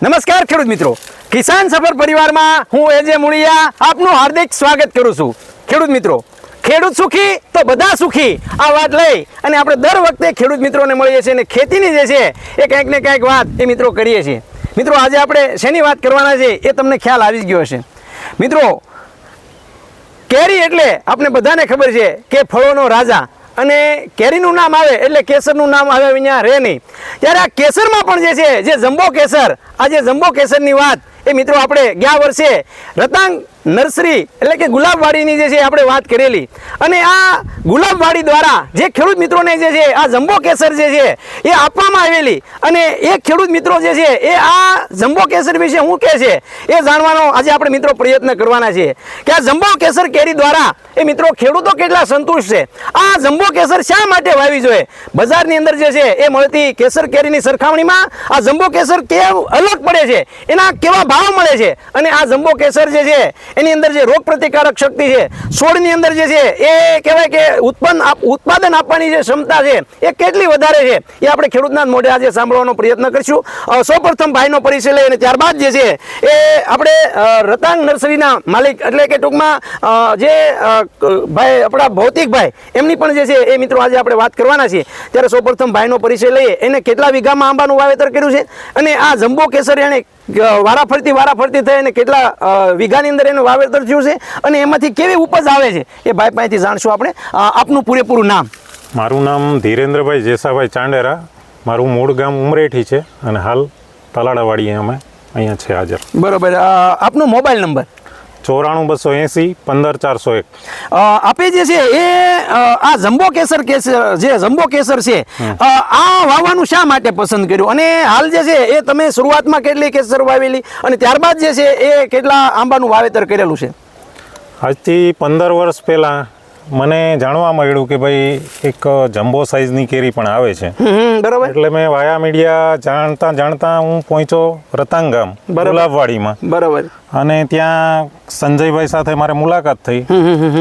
નમસ્કાર ખેડૂત મિત્રો. કિસાન સફર પરિવારમાં હું એજે મુળિયા આપનું હાર્દિક સ્વાગત કરું છું. ખેડૂત મિત્રો, ખેડૂત સુખી તો બધા સુખી. આ વાત લઈ અને આપણે દર વખતે ખેડૂત મિત્રોને મળીએ છીએ અને ખેતીની જે છે એ કંઈક ને કંઈક વાત એ મિત્રો કરીએ છીએ. મિત્રો, આજે આપણે શેની વાત કરવાના છે એ તમને ખ્યાલ આવી જ ગયો હશે. મિત્રો, કેરી એટલે આપણે બધાને ખબર છે કે ફળોનો રાજા અને કેરીનું નામ આવે એટલે કેસરનું નામ આવે, અહીંયા રે નહીં. ત્યારે આ કેસરમાં પણ જે છે, જે જમ્બો કેસર, આ જે જમ્બો કેસરની વાત એ મિત્રો, આપણે ગયા વર્ષે રતાંગ નર્સરી એટલે કે ગુલાબવાડીની જે છે આપણે વાત કરેલી. અને આ ગુલાબવાડી દ્વારા જે ખેડૂત મિત્રોને જે છે, આ જંબો કેસર જે છે એ આપવામાં આવેલી. અને એ ખેડૂત મિત્રો જે છે, એ આ જમ્બો કેસર વિશે શું કહે છે એ જાણવાનો આજે આપણે મિત્રો પ્રયત્ન કરવાના છે. કે આ જમ્બો કેસર કેરી દ્વારા એ મિત્રો, ખેડૂતો કેટલા સંતુષ્ટ છે? આ જમ્બો કેસર શા માટે વાવી જોઈએ? બજારની અંદર જે છે, એ મળતી કેસર કેરીની સરખામણીમાં આ જમ્બો કેસર કેમ અલગ પડે છે? એના કેવા ભાવ મળે છે. અને આ જંબો કેસર જે છે એની અંદર જે રોગ પ્રતિકારક શક્તિ છે છોડની અંદર જે છે એ કહેવાય કે ઉત્પન્ન ઉત્પાદન આપવાની જે ક્ષમતા છે એ કેટલી વધારે છે એ આપણે ખેડૂતના મોઢે આજે સાંભળવાનો પ્રયત્ન કરીશું. સૌપ્રથમ ભાઈનો પરિચય લઈ અને ત્યારબાદ જે છે એ આપણે રતાંગ નર્સરીના માલિક એટલે કે ટૂંકમાં જે ભાઈ આપણા ભૌતિકભાઈ એમની પણ જે છે એ મિત્રો આજે આપણે વાત કરવાના છીએ. ત્યારે સૌપ્રથમ ભાઈનો પરિચય લઈએ. એને કેટલા વીઘામાં આંબાનું વાવેતર કર્યું છે? અને આ જંબો કેસર અ, વારાફરતી વારાફરતી થઈ અને કેટલા વીઘાની અંદર એનું વાવેતર થયું છે અને એમાંથી કેવી ઉપજ આવે છે એ ભાઈ પાસેથી જાણશું આપણે. આપનું પૂરેપૂરું નામ. મારું નામ ધીરેન્દ્રભાઈ જેસાભાઈ ચાંડેરા. મારું મૂળ ગામ ઉમરેઠી છે અને હાલ તલાડાવાડી અમે અહીંયા છે હાજર. બરોબર. આપનો મોબાઈલ નંબર. ચોરાણું બસો એંસી પંદર ચારસો એક. આપે જે છે એ આ જમ્બો કેસર કેસર જે જમ્બો કેસર છે આ વાવવાનું શા માટે પસંદ કર્યું? અને હાલ જે છે એ તમે શરૂઆતમાં કેટલી કેસર વાવેલી? અને ત્યારબાદ જે છે એ કેટલા આંબાનું વાવેતર કરેલું છે? આજથી પંદર વર્ષ પહેલાં મને જાણવા મળ્યું કે ભાઈ એક જમ્બો સાઇઝની કેરી પણ આવે છે. બરોબર. એટલે મેં વાયા મીડિયા જાણતા જાણતા હું પહોંચ્યો રતાંગ ગામ બરાબર. ગુલાબવાડીમાં. બરોબર. અને ત્યાં સંજયભાઈ સાથે મારે મુલાકાત થઈ.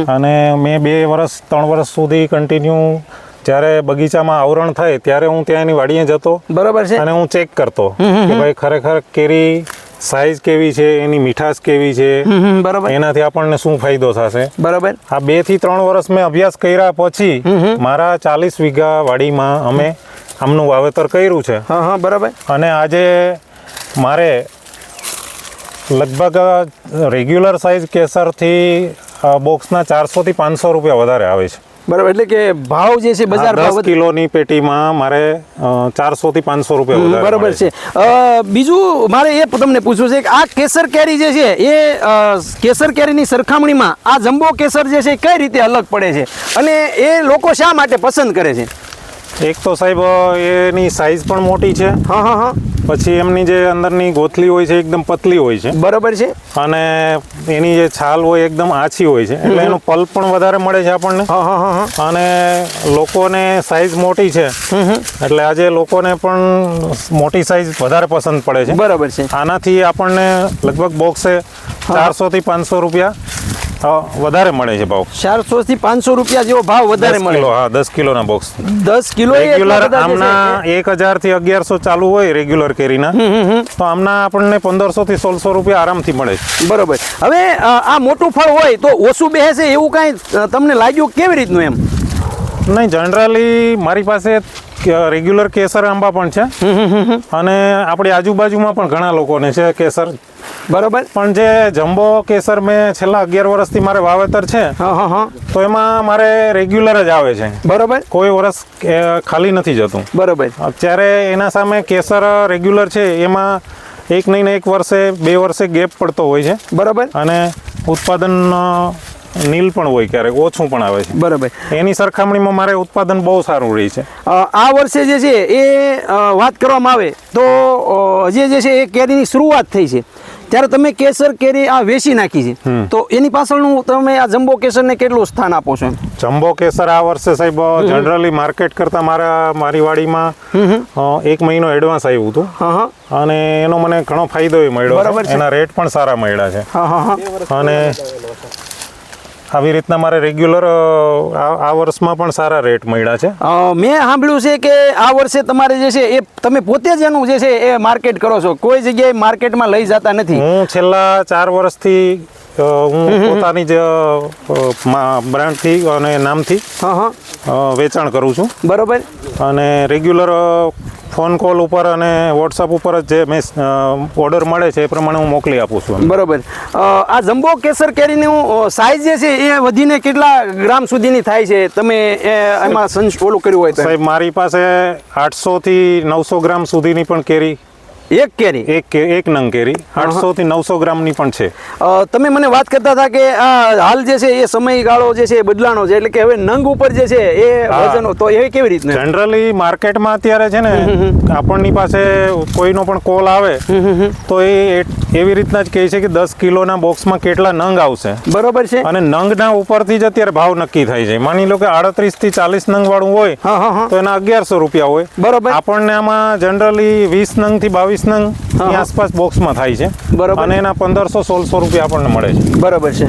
અને મેં બે વર્ષ ત્રણ વર્ષ સુધી કન્ટિન્યુ જ્યારે બગીચામાં આવરણ થાય ત્યારે હું ત્યાં એની વાડીએ જતો. બરોબર છે. અને હું ચેક કરતો કે ભાઈ ખરેખર કેરી સાઈઝ કેવી છે એની મીઠાશ કેવી છે હમ, એનાથી આપણને શું ફાયદો થશે? બરાબર. આ બેથી ત્રણ વર્ષ મેં અભ્યાસ કર્યા પછી મારા ચાલીસ વીઘા વાડીમાં અમે આમનું વાવેતર કર્યું છે. હા હા બરાબર. અને આજે મારે લગભગ રેગ્યુલર સાઇઝ કેસરથી બોક્સના ચારસોથી પાંચસો રૂપિયા વધારે આવે છે. બરોબર એટલે કે ભાવ જે છે બજાર ભાવ કિલોની પેટીમાં મારે ચારસો થી પાંચસો રૂપિયા બરોબર છે. બીજું મારે એ તમને પૂછવું છે કે આ કેસર કેરી જે છે એ કેસર કેરીની સરખામણીમાં આ જમ્બો કેસર જે છે એ કઈ રીતે અલગ પડે છે? અને એ લોકો શા માટે પસંદ કરે છે? એક તો સાહેબ એની સાઇઝ પણ મોટી છે. હા હા હા. પછી એમની જે અંદરની ગોથલી હોય છે એકદમ પતલી હોય છે. બરોબર છે. અને એની જે છાલ હોય એકદમ આછી હોય છે. એટલે એનો પલ્પ પણ વધારે મળે છે આપણને. હા હા હા હા. અને લોકોને સાઇઝ મોટી છે. એટલે આજે લોકોને પણ મોટી સાઇઝ વધારે પસંદ પડે છે. બરાબર છે. આનાથી આપણને લગભગ બોક્સે ચારસો થી પાંચસો રૂપિયા વધારે મળે છે ભાવ. ચારસો થી પાંચસો રૂપિયા જેવો ભાવ વધારે મળે. હા દસ કિલોના બોક્સ દસ કિલો રેગ્યુલર આમના એક હજારથી અગિયારસો ચાલુ હોય રેગ્યુલર કેરીના. તો આમના આપણને પંદરસો થી સોળસો રૂપિયા આરામથી મળે છે. બરોબર. હવે આ મોટું ફળ હોય તો ઓછું બેસે એવું કાંઈ તમને લાગ્યું કેવી રીતનું એમ? નહીં જનરલી મારી પાસે રેગ્યુલર કેસર આંબા પણ છે. અને આપણી આજુબાજુમાં પણ ઘણા લોકોને છે કેસર. બરોબર. પણ જે જમ્બો કેસર મેં છેલ્લા અગિયાર વર્ષથી મારે વાવેતર છે તો એમાં મારે રેગ્યુલર જ આવે છે. બરોબર. કોઈ વર્ષ ખાલી નથી જતું. બરોબર. અત્યારે એના સામે કેસર રેગ્યુલર છે એમાં એક નહીં એક વર્ષે બે વર્ષે ગેપ પડતો હોય છે. બરોબર. અને ઉત્પાદન નીલ પણ હોય ક્યારેક ઓછું પણ આવે છે. બરાબર. એની સરખામણીમાં મારે ઉત્પાદન બહુ સારું રહે છે. આ વર્ષે જે છે એ વાત કરવામાં આવે તો હજી જે છે એ કેરીની શરૂઆત થઈ છે. ત્યારે તમે કેસર કેરી આ વેચી નાખી છે. તો એની પાછળનું તમે આ જમ્બો કેસરને કેટલું સ્થાન આપો છો જમ્બો કેસર આ વર્ષે સાહેબ જનરલી માર્કેટ કરતા મારા મારી વાડીમાં એક મહિનો એડવાન્સ આવ્યું હતું. અને એનો મને ઘણો ફાયદો મળ્યો. એના રેટ પણ સારા મળ્યા છે. અને આવી રીતના મારે રેગ્યુલર આ વર્ષમાં પણ સારા રેટ મળ્યા છે. મેં સાંભળ્યું છે કે આ વર્ષે તમારે જે છે એ તમે પોતે જ એનું જે છે એ માર્કેટ કરો છો. કોઈ જગ્યાએ માર્કેટમાં લઈ જતા નથી. હું છેલ્લા ચાર વર્ષથી હું પોતાની જ બ્રાન્ડથી અને નામથી હા હા. વેચાણ કરું છું. બરોબર. અને રેગ્યુલર ફોન કોલ ઉપર અને વોટ્સઅપ ઉપર જ જે મેં ઓર્ડર મળે છે એ પ્રમાણે હું મોકલી આપું છું બરોબર. આ જમ્બો કેસર કેરીનું સાઇઝ જે છે એ વધીને કેટલા ગ્રામ સુધીની થાય છે? તમે એમાં સંશ ઓલું કર્યું હોય સાહેબ મારી પાસે આઠસોથી નવસો ગ્રામ સુધીની પણ કેરી એક કેરી? એક એક નંગ કેરી. આઠસોથી નવસો ગ્રામની પણ છે. તમે મને વાત કરતા હતા કે આ હાલ જે છે એ સમયગાળો જે છે એ બદલાનો છે એટલે કે હવે નંગ ઉપર જે છે એ. વજનો તો એ કેવી રીતના? જનરલી માર્કેટમાં અત્યારે છે ને આપણની પાસે કોઈનો પણ કોલ આવે તો એ એવી રીતના જ કહે છે કે દસ કિલોના બોક્સમાં કેટલા નંગ આવશે. બરોબર છે. અને નંગના ઉપરથી જ અત્યારે ભાવ નક્કી થાય છે. માની લો કે આડત્રીસથી ચાલીસ નંગ વાળું હોય તો એના અગિયારસો રૂપિયા હોય. બરોબર. આપણને આમાં જનરલી વીસ નંગથી બાવીસ નંગ હા, હા. આસપાસ બોક્સમાં થાય છે. બરાબર. અને એના પંદરસો સોળસો રૂપિયા આપણને મળે છે. બરાબર છે.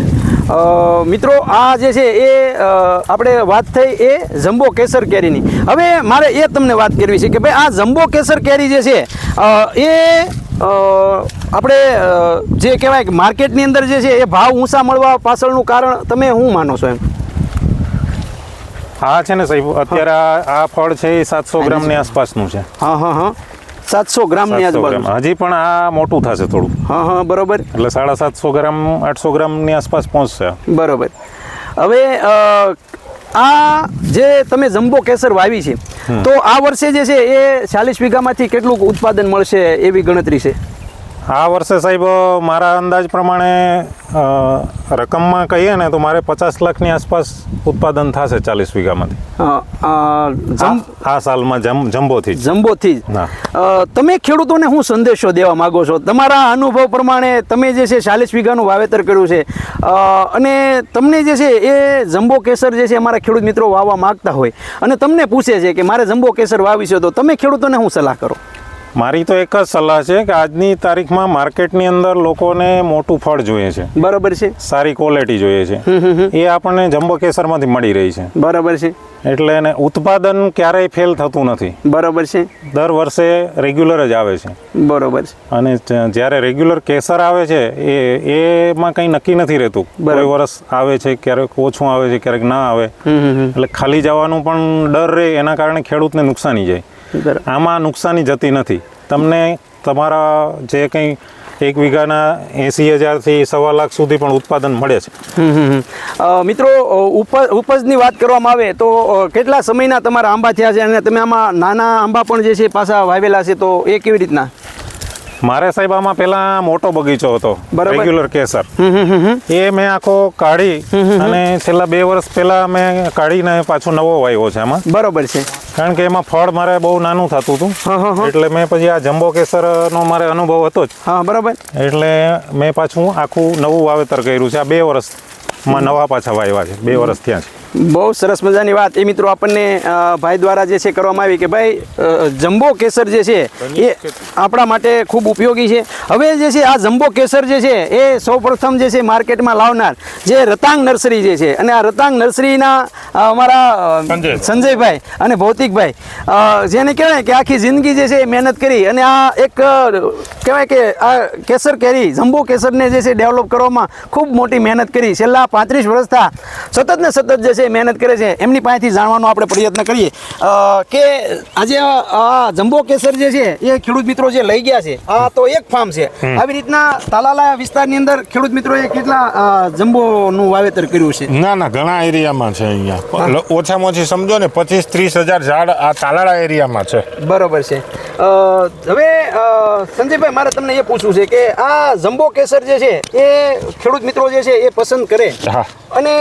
મિત્રો આ જે છે એ આપણે વાત થઈ એ જમ્બો કેસર કેરીની. હવે મારે એ તમને વાત કરવી છે કે ભાઈ આ જમ્બો કેસર કેરી જે છે એ આપણે જે કહેવાય કે માર્કેટની અંદર જે છે એ ભાવ ઊંચા મળવા પાછળનું કારણ તમે શું માનો છો એમ? હા છે ને સાહેબ અત્યારે આ ફળ છે એ સાતસો ગ્રામની આસપાસનું છે. હા હા હા. સાતસો ગ્રામની 700 આજુબાજુ. હજી પણ આ મોટું થશે થોડું. હા હા બરોબર. એટલે સાડા સાતસો ગ્રામ આઠસો ગ્રામની આસપાસ પહોંચશે બરોબર. હવે આ જે તમે જમ્બો કેસર વાવી છે તો આ વર્ષે જે છે એ ચાલીસ વીઘામાંથી કેટલું ઉત્પાદન મળશે એવી ગણતરી છે? આ વર્ષે સાહેબ મારા અંદાજ પ્રમાણે રકમમાં કહીએ ને તો મારે પચાસ લાખની આસપાસ ઉત્પાદન થશે ચાલીસ વીઘામાંથી. આ- સાલમાં જમ જમ્બોથી જમ્બોથી જ. તમે ખેડૂતોને હું સંદેશો દેવા માગો છો? તમારા અનુભવ પ્રમાણે તમે જે છે ચાલીસ વીઘાનું વાવેતર કર્યું છે. અને તમને જે છે એ જમ્બો કેસર જે છે અમારા ખેડૂત મિત્રો વાવવા માગતા હોય. અને તમને પૂછે છે કે મારે જમ્બો કેસર વાવી છે તો તમે ખેડૂતોને હું સલાહ કરો? મારી તો એક જ સલાહ છે કે આજની તારીખમાં માર્કેટની અંદર લોકોને મોટું ફળ જોઈએ છે. બરાબર છે. સારી ક્વોલિટી જોઈએ છે. એ આપણને જમ્બો કેસરમાંથી મળી રહી છે. બરાબર છે. એટલે એને ઉત્પાદન ક્યારેય ફેલ થતું નથી. બરાબર છે. દર વર્ષે રેગ્યુલર જ આવે છે. બરોબર છે. અને જ્યારે રેગ્યુલર કેસર આવે છે એ એમાં કંઈ નક્કી નથી રહેતું. કોઈ વર્ષ આવે છે ક્યારેક ઓછું આવે છે ક્યારેક ના આવે. એટલે ખાલી જવાનું પણ ડર રહે એના કારણે ખેડૂતને નુકસાની જાય. આમાં નુકસાની જતી નથી. તમને તમારા જે કંઈ એક વીઘાના એંસી હજારથી સવા લાખ સુધી પણ ઉત્પાદન મળે છે. મિત્રો ઉપજ ઉપજની વાત કરવામાં આવે તો કેટલા સમયના તમારા આંબા થયા છે? અને તમે આમાં નાના આંબા પણ જે છે પાછા વાવેલા છે તો એ કેવી રીતના? મારે સાહેબ આમાં પહેલાં મોટો બગીચો હતો. રેગ્યુલર કેસર. એ મેં આખો કાઢી અને છેલ્લા બે વર્ષ પહેલા મેં કાઢીને પાછો નવો વાવ્યો છે આમાં. બરોબર છે. કારણ કે એમાં ફળ મારે બહુ નાનું થતું હતું. એટલે મેં પછી આ જમ્બો કેસરનો મારે અનુભવ હતો જ. હા બરાબર. એટલે મેં પાછું આખું નવું વાવેતર કર્યું છે. આ બે વર્ષમાં નવા પાછા વાવ્યા છે. બે વર્ષ થયા છે. બહુ સરસ મજાની વાત. એ મિત્રો આપણને ભાઈ દ્વારા જે છે કરવામાં આવી કે ભાઈ જંબો જમ્બો કેસર જે છે એ આપણા માટે ખૂબ ઉપયોગી છે. હવે જે છે આ જમ્બો કેસર જે છે એ સૌપ્રથમ જે છે માર્કેટમાં લાવનાર જે રતાંગ નર્સરી જે છે અને આ રતાંગ નર્સરીના અમારા સંજયભાઈ અને ભૌતિકભાઈ જેને કહેવાય કે આખી જિંદગી જે છે એ મહેનત કરી અને આ એક કહેવાય કે આ કેસર કેરી જમ્બો કેસરને જે છે ડેવલપ કરવામાં ખૂબ મોટી મહેનત કરી. છેલ્લા પાંત્રીસ વર્ષથી સતત ને સતત જે છે મહેનત કરે છે એમની પાસેથી જાણવાનો આપણે પ્રયત્ન કરીએ. કે આજે આ જમ્બો કેસર જે છે એ ખેડૂત મિત્રો જે લઈ ગયા છે આ તો એક ફાર્મ છે. આવી રીતના તાલાલા વિસ્તારની અંદર ખેડૂત મિત્રોએ કેટલા જમ્બોનું વાવેતર કર્યું છે? ના ના ઘણા એરિયામાં છે અહીંયા. ઓછામાં ઓછી સમજો ને પચીસ ત્રીસ હજાર ઝાડ આ તાલાળા એરિયામાં છે. બરોબર છે. હવે સંજયભાઈ મારે તમને એ પૂછવું છે કે આ જમ્બો કેસર જે છે એ ખેડૂત મિત્રો જે છે એ પસંદ કરે? હા. અને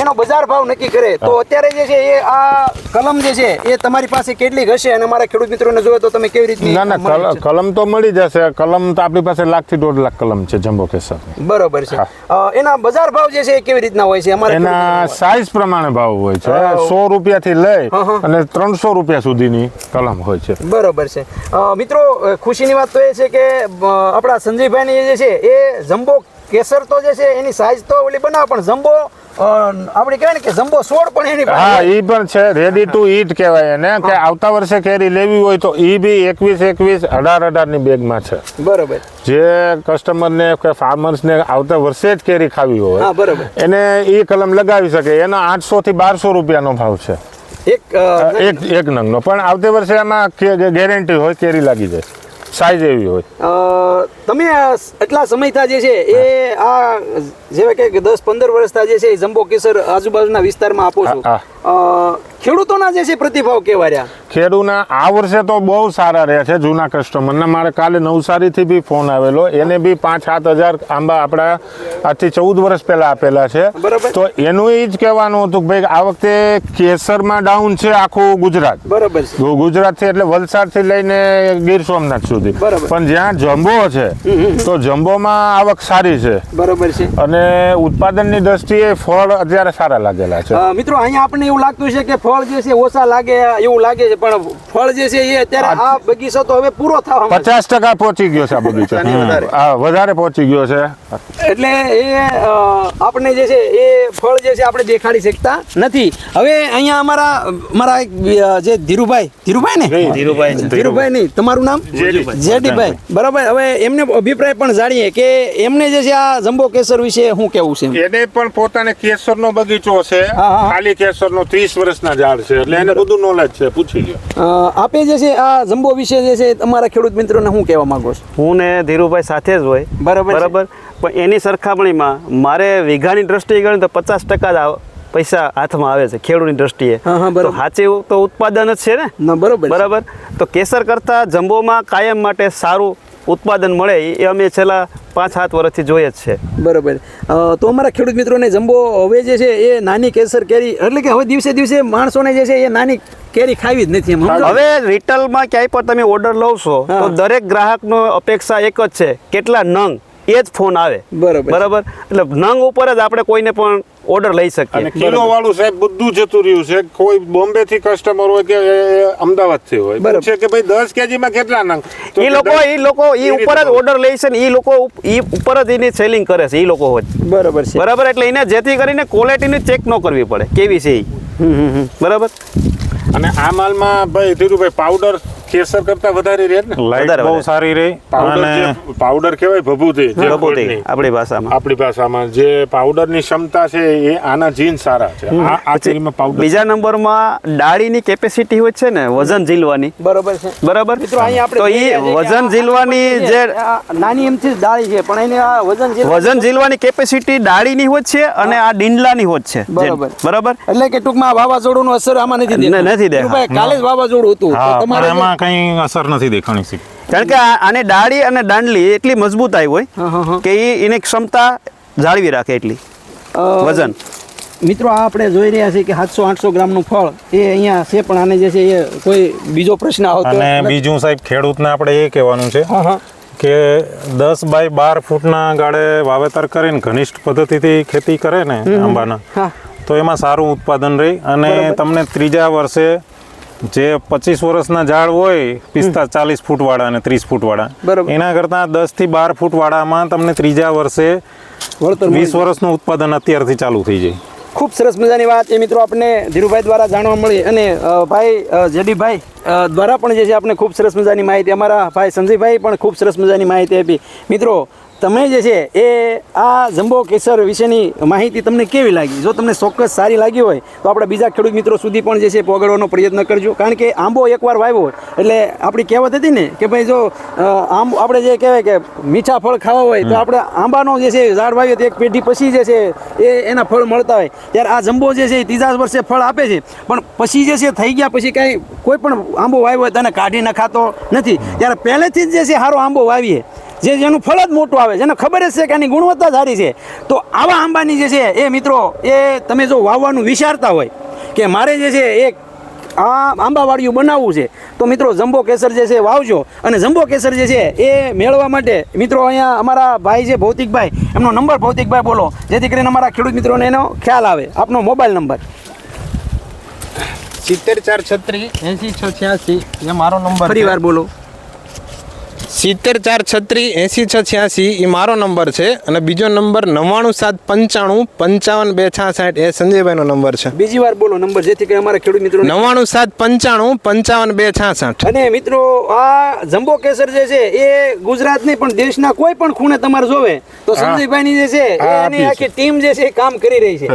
એનો બજાર ભાવ નક્કી કરે. તો અત્યારે જે છે એ આ કલમ જે છે એ તમારી પાસે કેટલી હશે અને મારા ખેડૂત મિત્રોને જોવે તો તમે કેવી રીતે ના ના? કલમ તો મળી જશે. કલમ તો આપણી પાસે લાખથી દોઢ લાખ કલમ છે જમ્બો કેસર. બરોબર છે. એના બજાર ભાવ જે છે એ કેવી રીતના હોય છે? અમારે એના સાઈઝ પ્રમાણે ભાવ હોય છે. સો સો રૂપિયાથી લઈ. અને ત્રણસો રૂપિયા સુધીની કલમ હોય છે. બરોબર છે. મિત્રો ખુશીની વાત તો એ છે કે આપણા સંજયભાઈની જે છે એ જમ્બો કેસર તો જે છે એની સાઈઝ તો ઓલી બનાવ પણ જમ્બો આપણે કહેવાય ને કે જમ્બો સોળ પણ એની હા. ઈ પણ છે રેડી ટુ ઈટ કહેવાય એને. કે આવતા વર્ષે કેરી લેવી હોય તો ઈ બી એકવીસ એકવીસ અઢાર અઢારની બેગમાં છે. બરોબર. જે કસ્ટમરને કે ફાર્મર્સને આવતા વર્ષે જ કેરી ખાવી હોય બરોબર. એને ઈ કલમ લગાવી શકે. એનો આઠસો થી બારસો રૂપિયાનો ભાવ છે. એક એક એક નંગનો. પણ આવતી વર્ષે એમાં ગેરંટી હોય કેરી લાગી જાય. સાઈઝ એવી હોય. તમે એટલા સમયતા જે છે એ આ જેવા કે દસ પંદર વર્ષથી જે છે એ જમ્બો કેસર આજુબાજુના વિસ્તારમાં આપો છો. ખેડૂતોના જે છે પ્રતિભાવ કેવા રહ્યા? ખેડૂના આ વર્ષે તો બહુ સારા રહ્યા છે જૂના કસ્ટમરના મારે કાલે નવસારીથી બી ફોન આવેલો. એને બી પાંચ સાત હજાર આંબા આપણા આજથી ચૌદ વર્ષ પહેલા આપેલા છે. તો એનું એ જ કહેવાનું હતું કે ભાઈ આ વખતે કેસરમાં ડાઉન છે આખું ગુજરાત. બરાબર ગુજરાતથી એટલે વલસાડથી લઈને ગીર સોમનાથ સુધી. પણ જ્યાં જમ્બો છે તો જમ્બોમાં આવક સારી છે. બરોબર છે. અને ઉત્પાદનની દ્રષ્ટિએ ફળ અત્યારે સારા લાગેલા છે. મિત્રો અહીંયા આપણને એવું લાગતું છે કે ફળ જે છે ઓછા લાગે એવું લાગે છે પણ ફળ જે છે એ અત્યારે આ બગીચો તો હવે પૂરો થવા પચાસ ટકા પહોંચી ગયો છે આ બગીચો. વધારે. હા વધારે પહોંચી ગયો છે. એટલે એ આપણે જે છે એ ફળ જે છે આપણે દેખાડી શકતા નથી. હવે અહીંયા અમારા મારા એક જે ધીરુભાઈ ધીરુભાઈ ને? ધીરુભાઈ. ધીરુભાઈ નહીં તમારું નામ? જેડીભાઈ. બરાબર હવે એમને અભિપ્રાય પણ જાણીએ કે એમને જે છે આ જમ્બો કેસર વિશે શું કેવું છે? એને પણ પોતાને કેસરનો બગીચો છે. હા, હા. ખાલી કેસરનો ત્રીસ વર્ષના ઝાડ છે એટલે એને બધું નોલેજ છે પૂછી લ્યો. આપે જે છે આ જમ્બો વિશે જે છે તમારા ખેડૂત મિત્રોને હું કહેવા માંગુ છું? હું ને ધીરુભાઈ સાથે જ હોય. બરાબર બરાબર? પણ એની સરખામણીમાં મારે વીઘાની દ્રષ્ટિએ ગણે તો પચાસ ટકા જ પૈસા હાથમાં આવે છે ખેડૂતની દ્રષ્ટિએ. હા, હા, બરાબર. તો સાચે તો ઉત્પાદન જ છે ને? બરાબર બરાબર? તો કેસર કરતાં જમ્બોમાં કાયમ માટે સારું ઉત્પાદન મળે એ અમે છેલ્લા પાંચ સાત વર્ષથી જોઈએ જ છે. બરોબર. તો અમારા ખેડૂત મિત્રોને જમ્બો હવે જે છે એ નાની કેસર કેરી એટલે કે હવે દિવસે દિવસે માણસોને જે છે એ નાની કેરી ખાવી જ નથી એમ હવે રિટેલમાં ક્યાંય પણ તમે ઓર્ડર લવશો તો દરેક ગ્રાહકનો અપેક્ષા એક જ છે કેટલા નંગ એ જ ફોન આવે. બરાબર. બરાબર? એટલે નંગ ઉપર જ આપણે કોઈને પણ ઓર્ડર લઈ અને શકીએ કિલો વાળું સાહેબ બધું જતું રહ્યું છે. કોઈ બોમ્બે થી કસ્ટમર હોય કે અમદાવાદથી હોય. બરાબર. છે કે ભાઈ દસ કેજી માં કેટલા નંગ? એ લોકો એ લોકો એ ઉપર જ ઓર્ડર લે છે ને એ લોકો એ ઉપર જ એની સેલિંગ કરે છે એ લોકો હોય. બરાબર છે. બરાબર એટલે એને જેથી કરીને ક્વોલિટીની ચેક ન કરવી પડે કેવી છે એ. બરાબર? અને આ માલમાં ભાઈ ધીરુભાઈ પાવડર કેસર કરતા વધારે રહે ને? લાઈટ બહુ સારી રહી. અને પાવડર કહેવાય ભભૂતિ જે બપોરે આપણી ભાષામાં. આપણી ભાષામાં જે પાવડરની ક્ષમતા છે એ આના જીન સારા છે. આ આ કેરીમાં પાવડર બીજા નંબરમાં ડાળીની કેપેસિટી હોય છે ને વજન ઝીલવાની. બરોબર છે. બરાબર? મિત્રો અહીં આપણે તો એ વજન ઝીલવાની જે નાની એમથી ડાળી છે પણ એને આ વજન વજન ઝીલવાની કેપેસિટી ડાળીની હોય છે અને આ ડીંડલાની હોય છે બરાબર. બરાબર? એટલે કે ટૂંકમાં વાવાઝોડું નું અસર આમાં નથી નથી દે કાલે જ વાવાઝોડું હતું. તમારે એમાં કઈ અસર નથી દેખાણી સી કારણ કે આને ડાળી અને દાંડલી એટલી મજબૂત હા. હોય કે એ એની ક્ષમતા જાળવી રાખે એટલી. વજન. મિત્રો આ આપણે જોઈ રહ્યા છીએ કે સાતસો આઠસો ગ્રામનું ફળ એ અહીંયા છે પણ આને જે છે એ કોઈ બીજો પ્રશ્ન આવતો અને બીજું સાહેબ ખેડૂતને આપણે એ કહેવાનું છે કે દસ બાય બાર ફૂટના ગાળે વાવેતર કરીને ઘનિષ્ઠ પદ્ધતિથી ખેતી કરે ને આંબાના તો એમાં સારું ઉત્પાદન રહે અને તમને ત્રીજા વર્ષે જે પચીસ વર્ષના ઝાડ હોય પિસ્તા ચાલીસ ફૂટ વાળા અને ત્રીસ ફૂટ વાળા બરાબર. એના કરતાં દસથી બાર ફૂટ વાળામાં તમને ત્રીજા વર્ષે વીસ વર્ષનું ઉત્પાદન અત્યારથી ચાલુ થઈ જાય. ખૂબ સરસ મજાની વાત એ મિત્રો આપણને ધીરુભાઈ દ્વારા જાણવા મળી અને ભાઈ જેડીભાઈ દ્વારા પણ જે છે આપણે ખૂબ સરસ મજાની માહિતી અમારા ભાઈ સંજયભાઈ પણ ખૂબ સરસ મજાની માહિતી આપી. મિત્રો તમે જે છે એ આ જંબો કેસર વિશેની માહિતી તમને કેવી લાગી? જો તમને ચોક્કસ સારી લાગી હોય તો આપણે બીજા ખેડૂત મિત્રો સુધી પણ જે છે પહોંચાડવાનો પ્રયત્ન કરજો. કારણ કે આંબો એકવાર વાવ્યો એટલે આપણી કહેવત હતી ને કે ભાઈ જો આંબ આપણે જે કહેવાય કે મીઠા ફળ ખાવા હોય તો આપણે આંબાનો જે છે ઝાડ વાવીએ તો એક પેઢી પછી જે છે એ એના ફળ મળતા હોય. ત્યારે આ જંબો જે છે એ ત્રીજા વર્ષે ફળ આપે છે. પણ પછી જે છે થઈ ગયા પછી કાંઈ કોઈ પણ આંબો વાવ્યો હોય તેને કાઢી નખાતો નથી. ત્યારે પહેલેથી જ જે છે સારો આંબો વાવીએ. જે જેનું ફળ જ મોટું આવે જેને ખબર જ છે કે આની ગુણવત્તા સારી છે. તો આવા આંબાની જે છે એ મિત્રો એ તમે જો વાવવાનું વિચારતા હોય કે મારે જે છે એ આ આંબાવાડિયું બનાવવું છે તો મિત્રો જંબો કેસર જે છે વાવજો. અને જંબો કેસર જે છે એ મેળવવા માટે મિત્રો અહીંયા અમારા ભાઈ છે ભૌતિકભાઈ એમનો નંબર ભૌતિકભાઈ બોલો. જેથી કરીને અમારા ખેડૂત મિત્રોને એનો ખ્યાલ આવે. આપનો મોબાઈલ નંબર. સિત્તેર ચાર છત્રીસ એંસી છ છ્યાસી એ મારો નંબર ફરી વાર બોલો. સિત્તેર ચાર છત્રી એંસી છ છ્યાસી એ મારો નંબર છે. અને બીજો નંબર નવ્વાણું સાત પંચાણું પંચાવન બે છાસઠ એ સંજયભાઈનો નંબર છે. બીજી વાર બોલો નંબર જેથી કે અમારા ખેડૂત મિત્રો નવ્વાણું સાત પંચાણું પંચાવન બે છાસઠ. અને મિત્રો આ જમ્બો કેસર જે છે એ ગુજરાત નહીં પણ દેશના કોઈ પણ ખૂણે તમારે જોવે તો સંજયભાઈની જે છે એની આખી ટીમ જે છે એ કામ કરી રહી છે.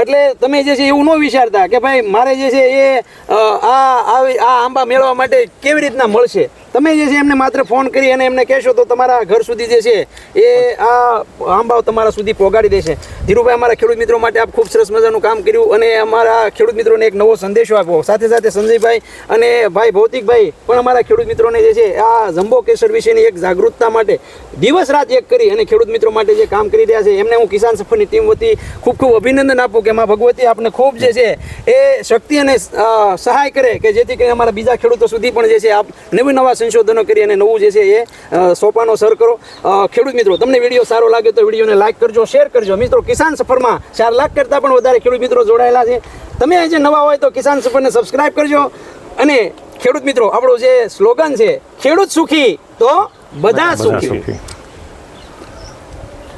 એટલે તમે જે છે એવું ન વિચારતા કે ભાઈ મારે જે છે એ આ આ આંબા મેળવવા માટે કેવી રીતના મળશે? તમે જે છે એમને માત્ર ફોન કરી અને એમને કહેશો તો તમારા ઘર સુધી જે છે એ આ આંબાઓ તમારા સુધી પહોંચાડી દેશે. ધીરુભાઈ, અમારા ખેડૂત મિત્રો માટે આપ ખૂબ સરસ મજાનું કામ કર્યું અને અમારા ખેડૂત મિત્રોને એક નવો સંદેશો આપ્યો. સાથે સાથે સંજયભાઈ અને ભાઈ ભૌતિકભાઈ પણ અમારા ખેડૂત મિત્રોને જે છે આ જમ્બો કેસર વિશેની એક જાગૃતતા માટે દિવસ રાત એક કરી અને ખેડૂત મિત્રો માટે જે કામ કરી રહ્યા છે, એમને હું કિસાન સફરની ટીમ વતી ખૂબ ખૂબ અભિનંદન આપું કે માં ભગવતી આપને ખૂબ જે છે એ શક્તિ અને સહાય કરે કે જેથી કરીને અમારા બીજા ખેડૂતો સુધી પણ જે છે આપ નવી નવા સંશોધનો કરી અને નવું જે છે એ સોપાનો સર કરો. ખેડૂત મિત્રો તમને વીડિયો સારો લાગે તો વિડીયોને લાઈક કરજો શેર કરજો. મિત્રો કિસાન સફરમાં ચાર લાખ કરતાં પણ વધારે ખેડૂત મિત્રો જોડાયેલા છે. તમે જે નવા હોય તો કિસાન સફરને સબસ્ક્રાઇબ કરજો. અને ખેડૂત મિત્રો આપણું જે સ્લોગન છે ખેડૂત સુખી તો બધા સુખી.